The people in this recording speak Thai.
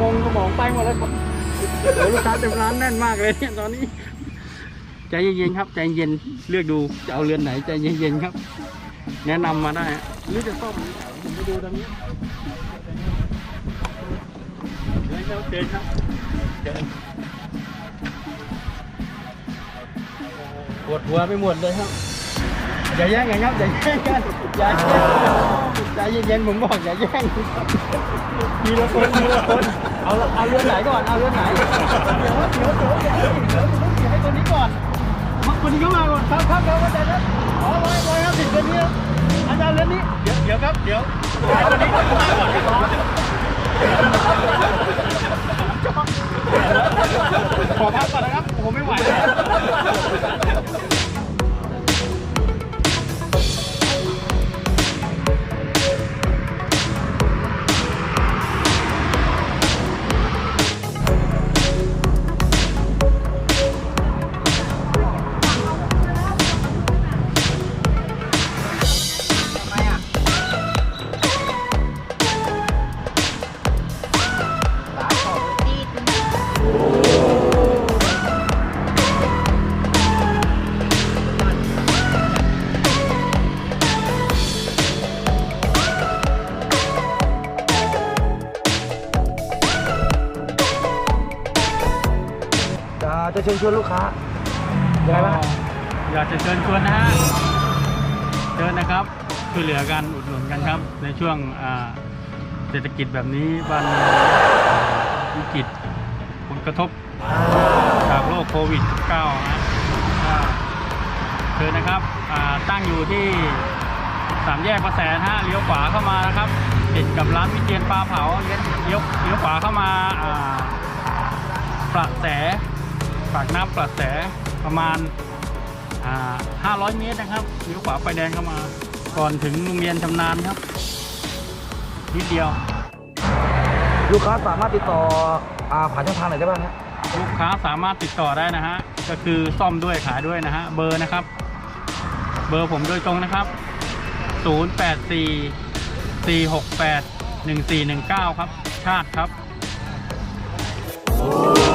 สองชั่วโมงสมองไปหมดแล้วครับโอ้ลูกค้าเต็มร้านแน่นมากเลยเนี่ยตอนนี้ ใจเย็นๆครับ ใจเย็นเลือกดูจะเอาเรือนไหนใจเย็นๆครับ แนะนำมาได้หรือจะซ่อมผมไปดูตรงนี้เดินครับเดินครับเดินปวดหัวไปหมดเลยครับ อย่าแย่งกันครับอย่าแย่งกันอย่าแย่งใจเย็นๆผมบอกอย่าแย่งทีละคนทีละคนเอาเอาเรือนไหนก่อนเอาเรือนไหนเดี๋ยวเดี๋ยวเดี๋ยวเดี๋ยวเดี๋ยวเดี๋ยวเดี๋ยวให้คนนี้ก่อนมาคนนี้เข้ามาก่อนครับครับครับเข้าใจแล้วอ๋อร้อยร้อยครับสิบคนนี้อาจารย์เรือนนี้เดี๋ยวเดี๋ยวครับเดี๋ยวให้คนนี้เข้ามาก่อนขอพักก่อนนะครับผมไม่ไหวแล้ว จะเชิญชวนลูกค้ายังไงบ้าง อยากจะเชิญชวนนะฮะเชิญนะครับช่วยเหลือกันอุดหนุนกันครับ ในช่วงอ่าเศรษฐกิจแบบนี้บ้านเมืองวิกฤตผลกระทบจากโรคโควิด -19 นะก็เชิญนะครับอ่าตั้งอยู่ที่สามแยกประแสนะฮะเลี้ยวขวาเข้ามานะครับติดกับร้านวิเชียนปลาเผาเลี้ยวเลี้ยวเลี้ยวขวาเข้ามาอ่าประแส ปากน้ำประแสประมาณอ่า500 เมตรนะครับเลี้ยวขวาไฟแดงเข้ามา ก่อนถึงโรงเรียนชำนาญครับ นิดเดียว ลูกค้าสามารถติดต่ออ่าผ่านช่องทางไหนได้บ้างฮะลูกค้าสามารถติดต่อได้นะฮะ ก็คือซ่อมด้วยขายด้วยนะฮะ เบอร์นะครับ เบอร์ผมโดยตรงนะครับ 084 468 1419 ครับ ชาติครับโ